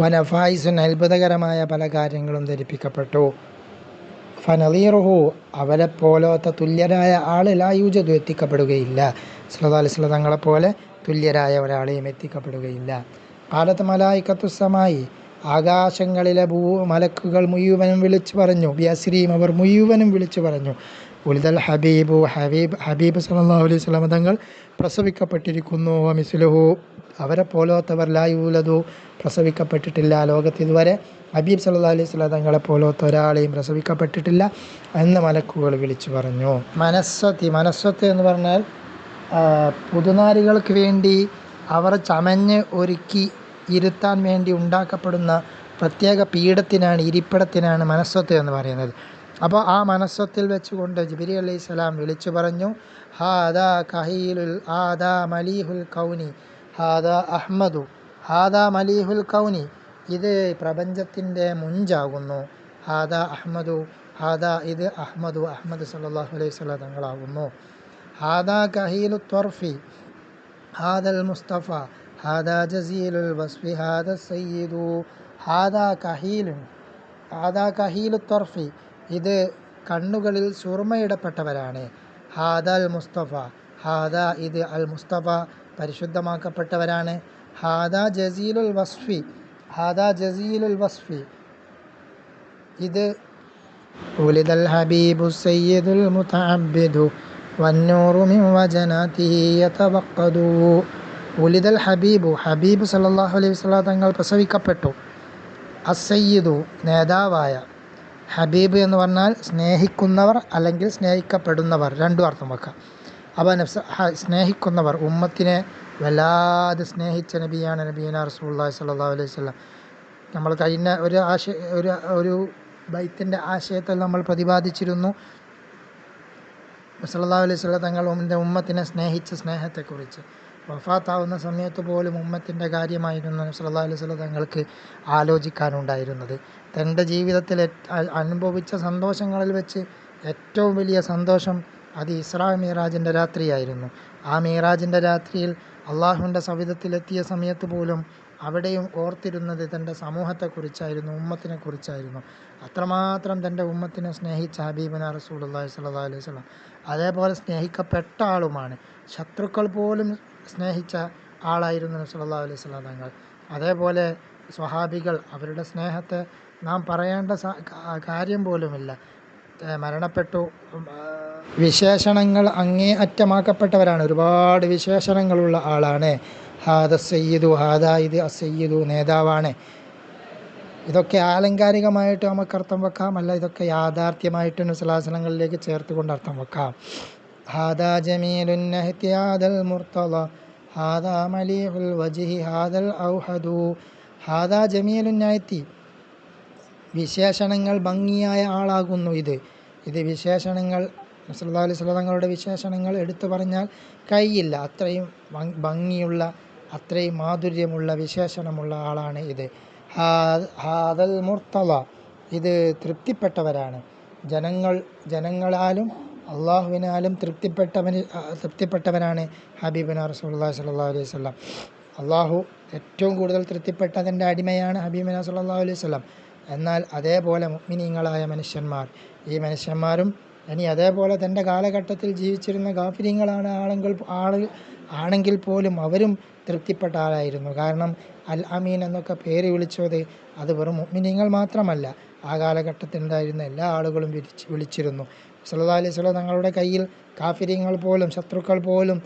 വനഫായിസുൻ അത്ഭുതകരമായ പല കാര്യങ്ങളും ധരിപ്പിക്കപ്പെട്ടു. ഫനലീറുഹു പോലത്തെ തുല്യരായ ആൾ ലായൂജതു എത്തിക്കപ്പെടുകയില്ല. സ്ലതാലിസ്ല തങ്ങളെപ്പോലെ തുല്യരായ ഒരാളെയും എത്തിക്കപ്പെടുകയില്ല. കാലത്ത് മലായിക്കത്തുസമായി ആകാശങ്ങളിലെ ഭൂ മലക്കുകൾ മുഴുവനും വിളിച്ചു പറഞ്ഞു. ബിയസ്രീം അവർ മുഴുവനും വിളിച്ചു പറഞ്ഞു. ഉലിദൽ ഹബീബു ഹബീബ് ഹബീബ് സല്ലല്ലാഹു അലൈഹി സ്വലാം തങ്ങൾ പ്രസവിക്കപ്പെട്ടിരിക്കുന്നു. മിസ്ലുഹു അവരെ പോലോത്തവർ ലായുലതു പ്രസവിക്കപ്പെട്ടിട്ടില്ല. ലോകത്ത് ഇതുവരെ ഹബീബ് സല്ലല്ലാഹു അലൈഹി സ്വലാം തങ്ങളെ പോലത്തെ ഒരാളെയും പ്രസവിക്കപ്പെട്ടിട്ടില്ല എന്ന് മലക്കുകൾ വിളിച്ചു പറഞ്ഞു. മനസ്സത്തി മനസ്സത്ത് എന്ന് പറഞ്ഞാൽ പുതുനാരികൾക്ക് വേണ്ടി അവർ ചമഞ്ഞ് ഒരുക്കി ഇരുത്താൻ വേണ്ടി ഉണ്ടാക്കപ്പെടുന്ന പ്രത്യേക പീഠത്തിനാണ് ഇരിപ്പിടത്തിനാണ് മനസ്സത്ത് എന്ന് പറയുന്നത്. അപ്പോൾ ആ മനസ്സത്തിൽ വെച്ചുകൊണ്ട് ജിബിരി അലൈഹി സ്വലാം വിളിച്ചു പറഞ്ഞു ഹാദാ കഹീലുൽ ആദാ മലീഹുൽ കൗനി ഹാദാ അഹ്മദു ഹാദാ മലീഹുൽ കൗനി ഇത് പ്രപഞ്ചത്തിന്റെ മുഞ്ചാകുന്നു. ഹാദാ അഹ്മദു ഹാദാ ഇത് അഹ്മദു അഹ്മദ് സല്ലാഹു അലൈഹി വസല്ലം തങ്ങളാകുന്നു. ഹാദാ കഹീലു ത്വർഫി ഹാദൽ മുസ്തഫ ഹാദാ ജസീലുൽ വസ്ഫി ഹാദ സയ്യിദു ഹാദാ കഹീലു ഹാദാ കഹീലു ത്വർഫി ഇത് കണ്ണുകളിൽ സൂർമ്മയിടപ്പെട്ടവരാണ് ഹാദൽ മുസ്തഫ ഹാദ ഇത് അൽ മുസ്തഫ പരിശുദ്ധമാക്കപ്പെട്ടവരാണ്. ഹാദ ജസീലുൽ വസ്ഫി. ഹാദ ജസീലുൽ വസ്ഫി. ഇത് ഉലിദൽ ഹബീബു സയ്യിദുൽ മുതഅബ്ബിദു വന്നൂറു മിൻ വജനാതിഹി യതവഖദു ഉലിദൽ ഹബീബു ഹബീബ് സല്ലല്ലാഹു അലൈഹി വസല്ലം തങ്ങൾ പ്രസവിക്കപ്പെട്ടു. അസ്സയ്യിദു നേതാവായ ഹബീബ് എന്ന് പറഞ്ഞാൽ സ്നേഹിക്കുന്നവർ അല്ലെങ്കിൽ സ്നേഹിക്കപ്പെടുന്നവർ. രണ്ടും അർത്ഥം വെക്കാം. അപ്പോൾ നബ്സ സ്നേഹിക്കുന്നവർ. ഉമ്മത്തിനെ വല്ലാതെ സ്നേഹിച്ച നബിയാണ് നബീന റസൂലുള്ളാഹി സല്ലാ അലൈഹി വസല്ലം. നമ്മൾ കഴിഞ്ഞ ഒരു ആശയ ഒരു ഒരു ബൈത്തിന്റെ ആശയത്തിൽ നമ്മൾ പ്രതിപാദിച്ചിരുന്നു. സല്ലാ അലൈഹി സ്വല്ല തങ്ങൾ എന്റെ ഉമ്മത്തിനെ സ്നേഹിച്ച സ്നേഹത്തെക്കുറിച്ച്. വഫാത്താവുന്ന സമയത്ത് പോലും ഉമ്മത്തിന്റെ കാര്യമായിരുന്നു സല്ലല്ലാഹു അലൈഹി വസല്ലം തങ്ങൾക്ക് ആലോചിക്കാനുണ്ടായിരുന്നത്. തന്റെ ജീവിതത്തിൽ അനുഭവിച്ച സന്തോഷങ്ങളിൽ വെച്ച് ഏറ്റവും വലിയ സന്തോഷം അത് ഇസ്രാ മീറാജിന്റെ രാത്രിയായിരുന്നു. ആ മീറാജിന്റെ രാത്രിയിൽ അള്ളാഹുവിന്റെ സവിധത്തിലെത്തിയ സമയത്ത് പോലും അവിടെയും ഓർത്തിരുന്നത് തന്റെ സമൂഹത്തെക്കുറിച്ചായിരുന്നു ഉമ്മത്തിനെ കുറിച്ചായിരുന്നു അത്രമാത്രം തന്റെ ഉമ്മത്തിനെ സ്നേഹിച്ച ഹബീബന റസൂലുള്ളാഹി സ്വല്ലാ അലൈഹി വസല്ലം. അതേപോലെ സ്നേഹിക്കപ്പെട്ട ആളുമാണ്. ശത്രുക്കൾ പോലും സ്നേഹിച്ച ആളായിരുന്നു നബി സല്ലല്ലാഹു അലൈഹി വസല്ലം തങ്ങൾ. അതേപോലെ സ്വഹാബികൾ അവരുടെ സ്നേഹത്തെ നാം പറയേണ്ട കാര്യം പോലുമില്ല. മരണപ്പെട്ടു. വിശേഷണങ്ങൾ അങ്ങേ അറ്റമാക്കപ്പെട്ടവരാണ് ഒരുപാട് വിശേഷണങ്ങളുള്ള ആളാണ്. ഹാദ സയ്യിദു ഹാദാ ഇത് അസയ്യിദു നേതാവാണ്. ഇതൊക്കെ ആലങ്കാരികമായിട്ട് നമുക്ക് അർത്ഥം വെക്കാം. അല്ല ഇതൊക്കെ യാഥാർത്ഥ്യമായിട്ട് നുസലാസനങ്ങളിലേക്ക് ചേർത്തുകൊണ്ട് അർത്ഥം വെക്കാം. ഹാദാ ജമീലുൻ നഹ്തിയാദൽ മുർത്തള ഹാദാ മലീഹുൽ വജിഹി ഹാദൽ ഔഹദു. ഹാദാ ജമീലുൻ നഹ്തി വിശേഷണങ്ങൾ ഭംഗിയായ ആളാകുന്നു ഇത്. ഇത് വിശേഷണങ്ങൾ സല്ലല്ലാഹു അലൈഹി വിശേഷണങ്ങൾ എടുത്തു പറഞ്ഞാൽ കൈയില്ല. അത്രയും ഭംഗിയുള്ള അത്രയും മാധുര്യമുള്ള വിശേഷണമുള്ള ആളാണ് ഇത്. ഹാദൽ മുർത്തള ഇത് തൃപ്തിപ്പെട്ടവരാണ്. ജനങ്ങൾ ജനങ്ങളാലും അള്ളാഹുവിനാലും തൃപ്തിപ്പെട്ടവന് തൃപ്തിപ്പെട്ടവനാണ് ഹബീബിന റസൂലുള്ളാഹി സ്വല്ലല്ലാഹു അലൈഹി വസല്ലം. അള്ളാഹു ഏറ്റവും കൂടുതൽ തൃപ്തിപ്പെട്ടതിന്റെ അടിമയാണ് ഹബീബിന സല്ലല്ലാഹു അലൈഹി വസല്ലം. എന്നാൽ അതേപോലെ മുഅ്മിനീങ്ങളായ മനുഷ്യന്മാർ. ഈ മനുഷ്യന്മാരും ഇനി അതേപോലെ തന്റെ കാലഘട്ടത്തിൽ ജീവിച്ചിരുന്ന ഗാഫിര്യങ്ങളാണ് ആളുകൾ ആൾ ആണെങ്കിൽ പോലും അവരും തൃപ്തിപ്പെട്ട ആളായിരുന്നു. കാരണം അൽ അമീൻ എന്നൊക്കെ പേര് വിളിച്ചത് അത് വെറും മുഅ്മിനീങ്ങൾ മാത്രമല്ല. ആ കാലഘട്ടത്തിലുണ്ടായിരുന്ന എല്ലാ ആളുകളും വിളിച്ചിരുന്നു. സല്ലല്ലാഹു അലൈഹി സ്വലം തങ്ങളുടെ കയ്യിൽ കാഫിര്യങ്ങൾ പോലും ശത്രുക്കൾ പോലും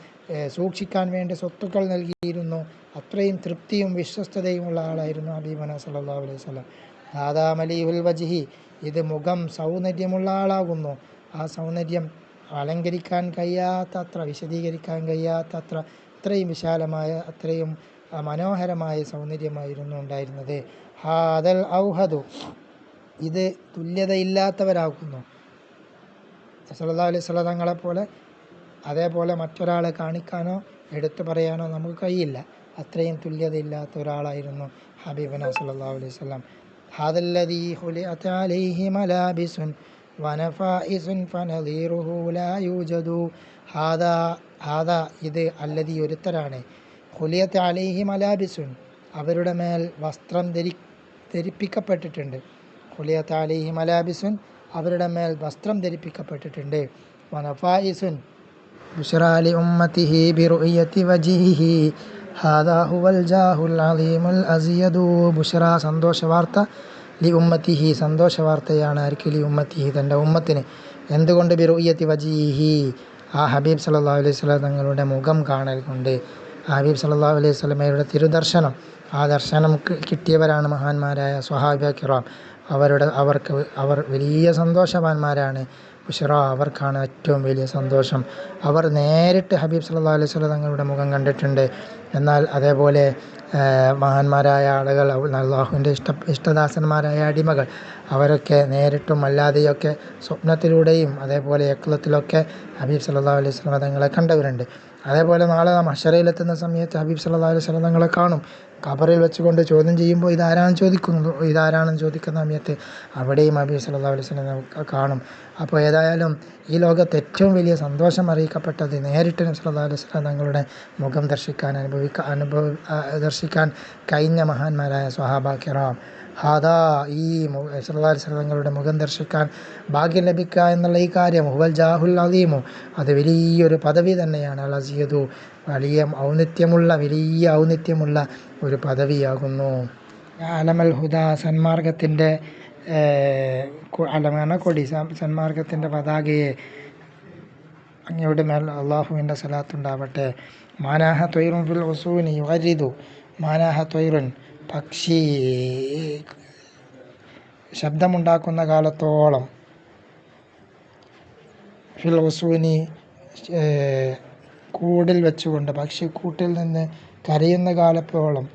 സൂക്ഷിക്കാൻ വേണ്ടി സ്വത്തുക്കൾ നൽകിയിരുന്നു. അത്രയും തൃപ്തിയും വിശ്വസ്തതയുമുള്ള ആളായിരുന്നു ഹബീബന സല്ലല്ലാഹു അലൈഹി വസല്ലം. ഹാദാ വജിഹി ഇത് മുഖം സൗന്ദര്യമുള്ള ആളാകുന്നു. ആ സൗന്ദര്യം അലങ്കരിക്കാൻ കഴിയാത്തത്ര വിശദീകരിക്കാൻ കഴിയാത്ത അത്ര അത്രയും വിശാലമായ അത്രയും മനോഹരമായ സൗന്ദര്യമായിരുന്നു ഉണ്ടായിരുന്നത്. ഹാദൽ ഔഹദു ഇത് തുല്യതയില്ലാത്തവരാകുന്നു. സല്ലല്ലാഹു അലൈഹി വസല്ലം തങ്ങളെ പോലെ അതേപോലെ മറ്റൊരാളെ കാണിക്കാനോ എടുത്തു പറയാനോ നമുക്ക് കഴിയില്ല. അത്രയും തുല്യതയില്ലാത്ത ഒരാളായിരുന്നു ഹബീബന സല്ലല്ലാഹു അലൈഹി ഹാദല്ലദീ അലൈഹി മലാബിസുൻ വനഫായിസുൻ ലാ യൂജദു. ഹാദാ ഹാദാ ഇത് അല്ലദീ ഒരുത്തരാണ്. ഹുലിയത്തെ അലൈഹി മലാബിസുൻ അവരുടെ മേൽ വസ്ത്രം ധരി ധരിപ്പിക്കപ്പെട്ടിട്ടുണ്ട്. ഹുലിയത്തെ അലൈഹി മലാബിസുൻ അവരുടെ മേൽ വസ്ത്രം ധരിപ്പിക്കപ്പെട്ടിട്ടുണ്ട്. വനഫായിസുൻ ബുഷറാലി ഉമ്മത്തിഹി ഹാദാ ഹുവൽ ജാഹുൽ അലീമുൽ അസിയദു. ബുഷറ സന്തോഷ വാർത്ത ലി ഉമ്മത്തിഹി. സന്തോഷ വാർത്തയാണ് ആർക്ക് ലി ഉമ്മത്തിഹി? തന്റെ ഉമ്മത്തിന്. എന്തുകൊണ്ട് ബിറുയത്തി വജീഹി ആ ഹബീബ് സല്ലല്ലാഹു അലൈഹി വസല്ലം തങ്ങളുടെ മുഖം കാണൽ കൊണ്ട് ഹബീബ് സല്ലല്ലാഹു അലൈഹി സ്വലമയുടെ തിരുദർശനം. ആ ദർശനം കിട്ടിയവരാണ് മഹാന്മാരായ സ്വഹാബ കിറാം. അവരുടെ അവർക്ക് അവർ വലിയ സന്തോഷവാന്മാരാണ്. ബുഷറ അവർക്കാണ് ഏറ്റവും വലിയ സന്തോഷം. അവർ നേരിട്ട് ഹബീബ് സല്ലാ അലൈഹി സ്വല തങ്ങളുടെ മുഖം കണ്ടിട്ടുണ്ട്. എന്നാൽ അതേപോലെ മഹാന്മാരായ ആളുകൾ അള്ളാഹുവിന്റെ ഇഷ്ട ഇഷ്ടദാസന്മാരായ അടിമകൾ അവരൊക്കെ നേരിട്ടും അല്ലാതെയൊക്കെ സ്വപ്നത്തിലൂടെയും അതേപോലെ യക്ലത്തിലൊക്കെ ഹബീബ് സല്ലാ അലൈഹി സ്വലം തങ്ങളെ കണ്ടവരുണ്ട്. അതേപോലെ നാളെ നാം അഷറയിലെത്തുന്ന സമയത്ത് ഹബീബ് സല്ലാ അലൈഹി സ്വലം തങ്ങളെ കാണും. ഖബറിൽ വെച്ചുകൊണ്ട് ചോദ്യം ചെയ്യുമ്പോൾ ഇതാരാണ് ചോദിക്കുന്നത് ഇതാരാണെന്ന് ചോദിക്കുന്ന സമയത്ത് അവിടെയും ഹബീബ് സല്ലാ അലൈഹി സ്വലം കാണും. അപ്പോൾ ഏതായാലും ഈ ലോകത്ത് ഏറ്റവും വലിയ സന്തോഷം അറിയിക്കപ്പെട്ടത് നേരിട്ട് നബി സല്ലല്ലാഹു അലൈഹി സ്വലം തങ്ങളുടെ മുഖം ദർശിക്കാൻ അനുഭവിക്കാൻ അനുഭവ ദർശിക്കാൻ കഴിഞ്ഞ മഹാന്മാരായ സ്വഹാബ കിറാം. ഹാദാ ഈ വസല്ലം തങ്ങളുടെ മുഖം ദർശിക്കാൻ ഭാഗ്യം ലഭിക്കുക എന്നുള്ള ഈ കാര്യം ഹുവൽ ജാഹുൽ അലീമു അത് വലിയൊരു പദവി തന്നെയാണ്. അൽ അസീദു വലിയ ഔന്നിത്യമുള്ള വലിയ ഔന്നിത്യമുള്ള ഒരു പദവിയാകുന്നു. അലമൽ ഹുദ സന്മാർഗത്തിന്റെ അലമാണ് കൊടി സന്മാർഗത്തിന്റെ പതാകയെ അങ്ങയുടെ മേൽ അള്ളാഹുവിന്റെ സലാത്തുണ്ടാവട്ടെ മാനാഹ തൊയ്റുൻ ഫിൽ ഉസൂനി വരിതു മാനാഹ തൊയ്റുൻ പക്ഷി ശബ്ദമുണ്ടാക്കുന്ന കാലത്തോളം ഫിൽ ഉസൂനി കൂടിൽ വെച്ചുകൊണ്ട് പക്ഷി കൂട്ടിൽ നിന്ന് കരയുന്ന കാലത്തോളം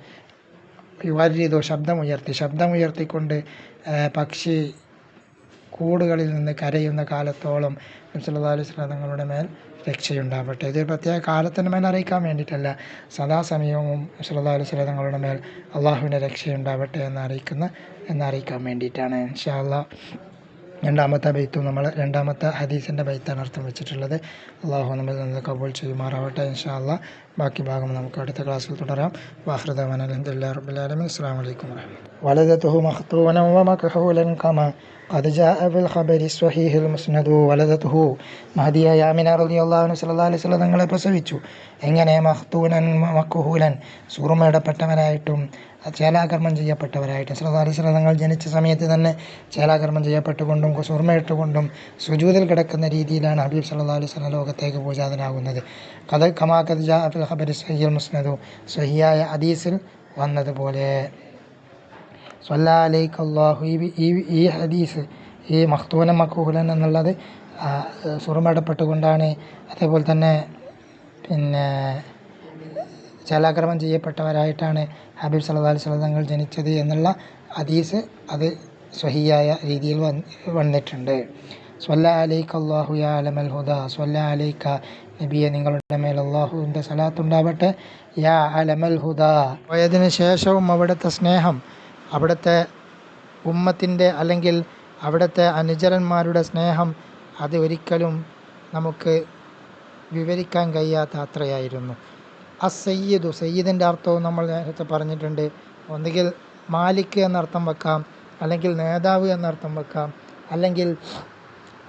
യുവാരീതോ ശബ്ദമുയർത്തി ശബ്ദമുയർത്തിക്കൊണ്ട് പക്ഷി കൂടുകളിൽ നിന്ന് കരയുന്ന കാലത്തോളം നബ്സല്ലാ അലൈഹി സ്വലാം തങ്ങളുടെ മേൽ രക്ഷയുണ്ടാവട്ടെ. ഇത് പ്രത്യേക കാലത്തിന് മേൽ അറിയിക്കാൻ വേണ്ടിയിട്ടല്ല. സദാസമയവും നബ്സല്ലാ അലൈഹി സ്വലം തങ്ങളുടെ മേൽ അള്ളാഹുവിന്റെ രക്ഷയുണ്ടാവട്ടെ എന്ന് അറിയിക്കുന്ന എന്നറിയിക്കാൻ വേണ്ടിയിട്ടാണ് ഇൻഷാ അള്ളാഹ് രണ്ടാമത്തെ ബൈത്തും നമ്മൾ രണ്ടാമത്തെ ഹദീസിന്റെ ബൈത്താണ് അർത്ഥം വെച്ചിട്ടുള്ളത്. അള്ളാഹു നമ്മൾ നിന്ന് കബൂൾ ചെയ്യുമാറാവട്ടെ ഇൻഷാ ബാക്കി ഭാഗം നമുക്ക് അടുത്ത ക്ലാസ്സിൽ തുടരാം വാഹൃദാൻ അലഹദില്ലാ റബ്ബുലാലമി അസ്സാം വലൈക്കും ولدته مختونا ومكحولا كما قد جاء في الخبر الصحيح المسند ولدته മഹദിയായ ആമിന റളിയല്ലാഹു അൻഹു സല്ലല്ലാഹു അലൈഹി വസല്ലം തങ്ങളെ പ്രസവിച്ചു എങ്ങനെ മഖ്തൂനൻ മക്കുഹൂലൻ സൂറുമയിടപ്പെട്ടവരായിട്ടും ചേലാകർമ്മം ചെയ്യപ്പെട്ടവരായിട്ടും സല്ലല്ലാഹു അലൈഹി വസല്ലം തങ്ങൾ ജനിച്ച സമയത്ത് തന്നെ ചേലാകർമ്മം ചെയ്യപ്പെട്ടുകൊണ്ടും സുറുമയിട്ടുകൊണ്ടും സുജൂതിൽ കിടക്കുന്ന രീതിയിലാണ് ഹബീബ് സല്ലല്ലാഹു അലൈഹി വസല്ലം ലോകത്തേക്ക് പൂജാതനാകുന്നത് കഥ കമാക്കത് ജാ ഖബരി സഹിയൽ മുസ്നദു സഹിയായ ഹദീസിൽ വന്നതുപോലെ. സ്വല്ലാലേക്ക് അള്ളാഹു ഈ ഈ ഹദീസ് ഈ മഖ്തൂന മഖൂലൻ എന്നുള്ളത് സുറമടപ്പെട്ടുകൊണ്ടാണ്. അതേപോലെ തന്നെ പിന്നെ ചലാക്രമം ചെയ്യപ്പെട്ടവരായിട്ടാണ് ഹബീബ് സല്ലല്ലാഹു അലൈഹി വസല്ലം തങ്ങൾ ജനിച്ചത് എന്നുള്ള ഹദീസ് അത് സ്വഹിയായ രീതിയിൽ വന്നിട്ടുണ്ട്. സ്വല്ല അലൈക്ക അള്ളാഹു യാ അലമൽ ഹുദ സ്വല്ല അലൈക്ക നബിയെ നിങ്ങളുടെ മേൽ അള്ളാഹുവിന്റെ സലാത്തുണ്ടാവട്ടെ. യാ അലമൽ ഹുദ. പോയതിനു ശേഷവും അവിടുത്തെ സ്നേഹം അവിടുത്തെ ഉമ്മത്തിന്റെ അല്ലെങ്കിൽ അവിടുത്തെ അനുചരന്മാരുടെ സ്നേഹം അത് ഒരിക്കലും നമുക്ക് വിവരിക്കാൻ കഴിയാത്ത അത്രയായിരുന്നു. അസയ്യിദു സയ്യിദിന്റെ അർത്ഥവും നമ്മൾ നേരത്തെ പറഞ്ഞിട്ടുണ്ട്. ഒന്നുകിൽ മാലിക് എന്നർത്ഥം വെക്കാം അല്ലെങ്കിൽ നേതാവ് എന്നർത്ഥം വെക്കാം അല്ലെങ്കിൽ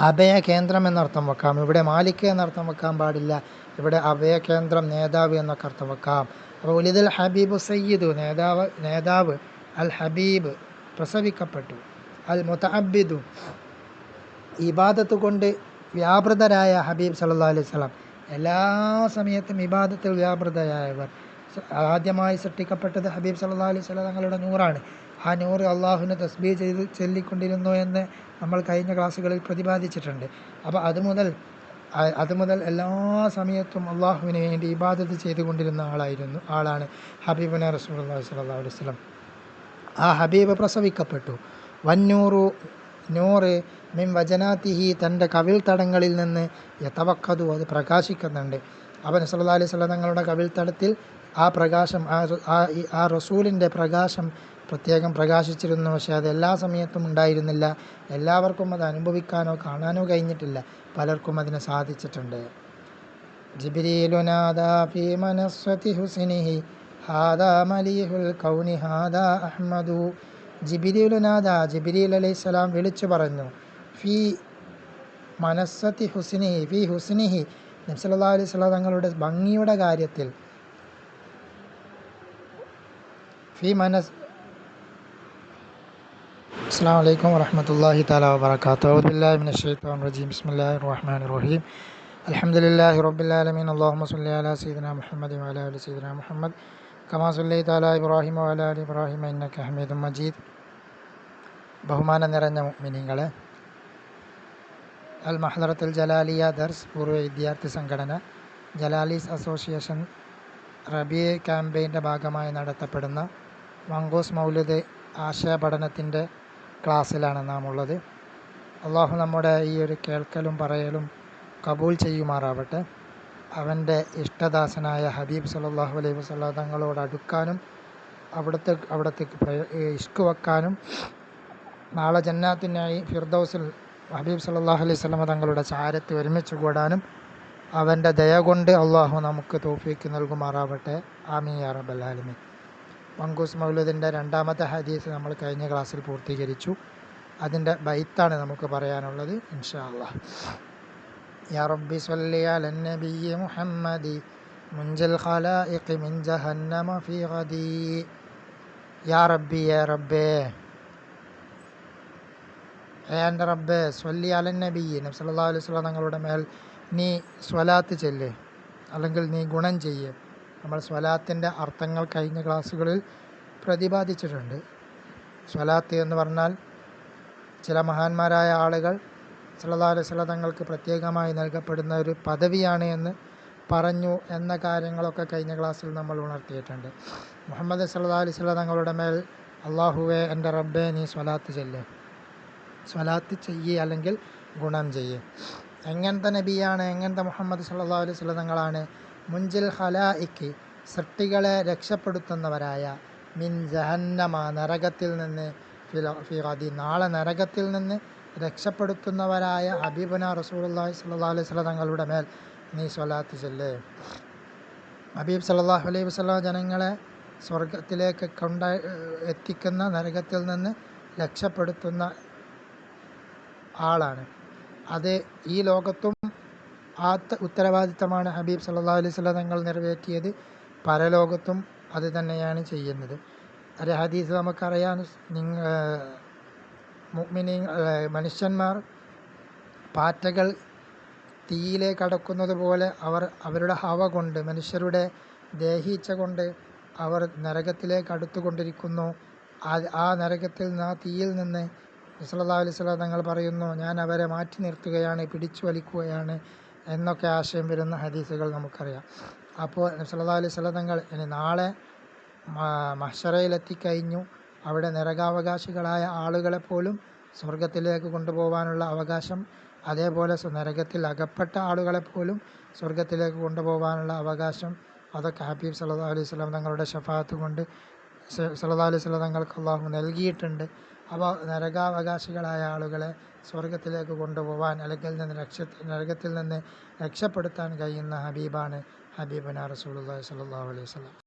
അഭയ കേന്ദ്രം എന്നർത്ഥം വെക്കാം. ഇവിടെ മാലിക് എന്നർത്ഥം വെക്കാൻ പാടില്ല. ഇവിടെ അഭയ കേന്ദ്രം നേതാവ് എന്നൊക്കെ അർത്ഥം വെക്കാം. അപ്പോൾ ഉലിദുൽ ഹബീബ് സയ്യിദു നേതാവ് നേതാവ് അൽ ഹബീബ് പ്രസവിക്കപ്പെട്ടു. അൽ മുത്തഅബിദു ഇബാദത്ത് കൊണ്ട് വ്യാപൃതരായ ഹബീബ് സല്ലാ അലൈഹി സ്വലാം എല്ലാ സമയത്തും ഇബാദത്തിൽ വ്യാപൃതരായവർ. ആദ്യമായി സൃഷ്ടിക്കപ്പെട്ടത് ഹബീബ് സല്ലാ അലൈഹി സ്വലാം തങ്ങളുടെ നൂറാണ്. ആ നൂറ് അള്ളാഹുവിനെ തസ്ബീ ചെയ്ത് ചൊല്ലിക്കൊണ്ടിരുന്നു എന്ന് നമ്മൾ കഴിഞ്ഞ ക്ലാസ്സുകളിൽ പ്രതിപാദിച്ചിട്ടുണ്ട്. അപ്പോൾ അതുമുതൽ അതുമുതൽ എല്ലാ സമയത്തും അള്ളാഹുവിന് വേണ്ടി ഇബാദത്ത് ചെയ്തുകൊണ്ടിരുന്ന ആളായിരുന്നു ആളാണ് ഹബീബുന റസൂലുള്ളാഹി സ്വല്ലല്ലാഹു അലൈഹി വസല്ലം. ആ ഹബീബ് പ്രസവിക്കപ്പെട്ടു. വന്നൂറു നൂറ് മിൻ വചനാത്തിഹി തന്റെ കവിൽ തടങ്ങളിൽ നിന്ന് യഥവക്കതു അത് പ്രകാശിക്കുന്നുണ്ട്. അവൻ സല്ലാ അലൈഹി വസല്ലം തങ്ങളുടെ കവിൽ തടത്തിൽ ആ പ്രകാശം ആ ആ റസൂലിന്റെ പ്രകാശം പ്രത്യേകം പ്രകാശിച്ചിരുന്നു. പക്ഷേ അത് എല്ലാ സമയത്തും ഉണ്ടായിരുന്നില്ല. എല്ലാവർക്കും അത് അനുഭവിക്കാനോ കാണാനോ കഴിഞ്ഞിട്ടില്ല. പലർക്കും അതിന് സാധിച്ചിട്ടുണ്ട്. അഹ്മദു. ജിബിരിലുനാദ ജിബിരിൽ അലൈഹിസ്സലാം വിളിച്ചു പറഞ്ഞു ഫി മനസ്സത്തി ഹുസ്നിഹി ഫി ഹുസ്നിഹി. നബ്സല്ലാ അലൈഹി സ്വലാം തങ്ങളുടെ ഭംഗിയുടെ കാര്യത്തിൽ ഫി മനസ് അസ്സാം വലൈക്കും വരഹമത്തല്ലാഹി താല വാബർക്കാത്തു ഔദുബില്ലാഹി മിനശ് ശൈത്വാനിർ റജീം റഹ്മാനിർ റഹീം അൽഹംദുലില്ലാഹി റബ്ബിൽ ആലമീൻ അല്ലാഹുമ്മ സ്വല്ലി അലാ സയ്യിദിനാ മുഹമ്മദ് വഅലാ ആലി സയ്യിദിനാ മുഹമ്മദ് കമാ താല അലാ ഇബ്രാഹിം വഅലാ ആലി ഇബ്രാഹിം ഇന്നക ഹമീദ് മജീദ് ബഹുമാനം നിറഞ്ഞ മിനിങ്ങളെ അൽ മഹദറത്തുൽ ജലാലിയ ദർസ് പൂർവ വിദ്യാർത്ഥി സംഘടന ജലാലീസ് അസോസിയേഷൻ റബിയ ക്യാമ്പയിന്റെ ഭാഗമായി നടത്തപ്പെടുന്ന മംഗോസ് മൗലിദ് ആശയ പഠനത്തിന്റെ ക്ലാസ്സിലാണ് നാം ഉള്ളത് അള്ളാഹു നമ്മുടെ ഈ ഒരു കേൾക്കലും പറയലും കബൂൽ ചെയ്യുമാറാവട്ടെ. അവന്റെ ഇഷ്ടദാസനായ ഹബീബ് സല്ലാഹു അലൈഹി വസ്ലാ തങ്ങളോട് അടുക്കാനും അവിടുത്തെ അവിടത്തേക്ക് ഇഷ്ക് വെക്കാനും നാളെ ജന്നാത്തിനായി ഫിർദൗസിൽ ഹബീബ് സല്ലാഹു അലൈഹി സ്വലമ തങ്ങളുടെ ചാരത്ത് ഒരുമിച്ച് കൂടാനും അവന്റെ ദയ കൊണ്ട് അള്ളാഹു നമുക്ക് തോഫിക്ക് നൽകുമാറാവട്ടെ. ആമി യാ റബ്ബൽ ആലമീൻ. മങ്കൂസ് മൗലൂദിന്റെ രണ്ടാമത്തെ ഹദീസ് നമ്മൾ കഴിഞ്ഞ ക്ലാസ്സിൽ പൂർത്തീകരിച്ചു. അതിന്റെ ബൈത്താണ് നമുക്ക് പറയാനുള്ളത് ഇൻഷാ യാ റബ്ബി മുഹമ്മദി മിൻ ജഹന്നമ യാ റബ്ബി യാ അലൈഹി തങ്ങളുടെ മേൽ നീ സ്വലാത്ത് ചെല്ല് അല്ലെങ്കിൽ നീ ഗുണം ചെയ്യ്. നമ്മൾ സ്വലാത്തിന്റെ അർത്ഥങ്ങൾ കഴിഞ്ഞ ക്ലാസ്സുകളിൽ പ്രതിപാദിച്ചിട്ടുണ്ട്. സ്വലാത്ത് എന്ന് പറഞ്ഞാൽ ചില മഹാന്മാരായ ആളുകൾ വസല്ലം തങ്ങൾക്ക് പ്രത്യേകമായി നൽകപ്പെടുന്ന ഒരു പദവിയാണ് എന്ന് പറഞ്ഞു എന്ന കാര്യങ്ങളൊക്കെ കഴിഞ്ഞ ക്ലാസ്സിൽ നമ്മൾ ഉണർത്തിയിട്ടുണ്ട്. മുഹമ്മദ് വസല്ലം തങ്ങളുടെ മേൽ അള്ളാഹുവെ എന്റെ റബ്ബെ നീ സ്വലാത്ത് ചെല്ല്. സ്വലാത്ത് ചെയ്യേ അല്ലെങ്കിൽ ഗുണം ചെയ്യേ. എങ്ങനത്തെ നബിയാണ് എങ്ങനത്തെ മുഹമ്മദ് സല്ലല്ലാഹു അലൈഹി തങ്ങളാണ് മുൻജിൽ ഹലായിക്ക് സൃഷ്ടികളെ രക്ഷപ്പെടുത്തുന്നവരായ മിൻ ജഹന്നമ നരകത്തിൽ നിന്ന് ഫിറാദി നാളെ നരകത്തിൽ നിന്ന് രക്ഷപ്പെടുത്തുന്നവരായ ഹബീബന റസൂലുള്ളാഹി സ്വല്ലല്ലാഹു അലൈഹി വസല്ലം തങ്ങളുടെ മേൽ നീ സ്വലാത്ത് ചെല്ലേ. ഹബീബ് സല്ലല്ലാഹു അലൈഹി വസല്ലം ജനങ്ങളെ സ്വർഗത്തിലേക്ക് കൊണ്ട എത്തിക്കുന്ന നരകത്തിൽ നിന്ന് രക്ഷപ്പെടുത്തുന്ന ആളാണ്. അത് ഈ ലോകത്തും ആ ഉത്തരവാദിത്തമാണ് ഹബീബ് സല്ലാ അലൈഹി സ്വലം തങ്ങൾ നിറവേറ്റിയത്. പരലോകത്തും അത് തന്നെയാണ് ചെയ്യുന്നത്. ഒരു ഹദീസ് നമുക്കറിയാം. നിങ്ങൾ മുഗ്മിനി മനുഷ്യന്മാർ പാറ്റകൾ തീയിലേക്ക് അടക്കുന്നത് പോലെ അവർ അവരുടെ ഹവ കൊണ്ട് മനുഷ്യരുടെ ദേഹീച്ച കൊണ്ട് അവർ നരകത്തിലേക്ക് അടുത്തുകൊണ്ടിരിക്കുന്നു. ആ നരകത്തിൽ നിന്ന് ആ തീയിൽ നിന്ന് അലൈഹി വസല്ലം തങ്ങൾ പറയുന്നു ഞാൻ അവരെ മാറ്റി നിർത്തുകയാണ് പിടിച്ചു വലിക്കുകയാണ് എന്നൊക്കെ ആശയം വരുന്ന ഹദീസുകൾ നമുക്കറിയാം. അപ്പോൾ സല്ലാ അലൈഹി സ്വലം തങ്ങൾ ഇനി നാളെ മഷറയിലെത്തിക്കഴിഞ്ഞു അവിടെ നരകാവകാശികളായ ആളുകളെ പോലും സ്വർഗത്തിലേക്ക് കൊണ്ടുപോകാനുള്ള അവകാശം അതേപോലെ നരകത്തിൽ അകപ്പെട്ട ആളുകളെ പോലും സ്വർഗത്തിലേക്ക് കൊണ്ടുപോകാനുള്ള അവകാശം അതൊക്കെ ഹബീബ് സല്ലാ അലൈഹി സ്വലം തങ്ങളുടെ ഷഫാത്ത് കൊണ്ട് സല്ലാ അലൈഹി സ്വലം തങ്ങൾക്ക് അള്ളാഹു നൽകിയിട്ടുണ്ട്. അപ്പോൾ നരകാവകാശികളായ ആളുകളെ സ്വർഗത്തിലേക്ക് കൊണ്ടുപോകാൻ അല്ലെങ്കിൽ നിന്ന് രക്ഷ നരകത്തിൽ നിന്ന് രക്ഷപ്പെടുത്താൻ കഴിയുന്ന ഹബീബാണ് ഹബീബന റസൂലുള്ളാഹി സ്വല്ലല്ലാഹു അലൈഹി വസല്ലം.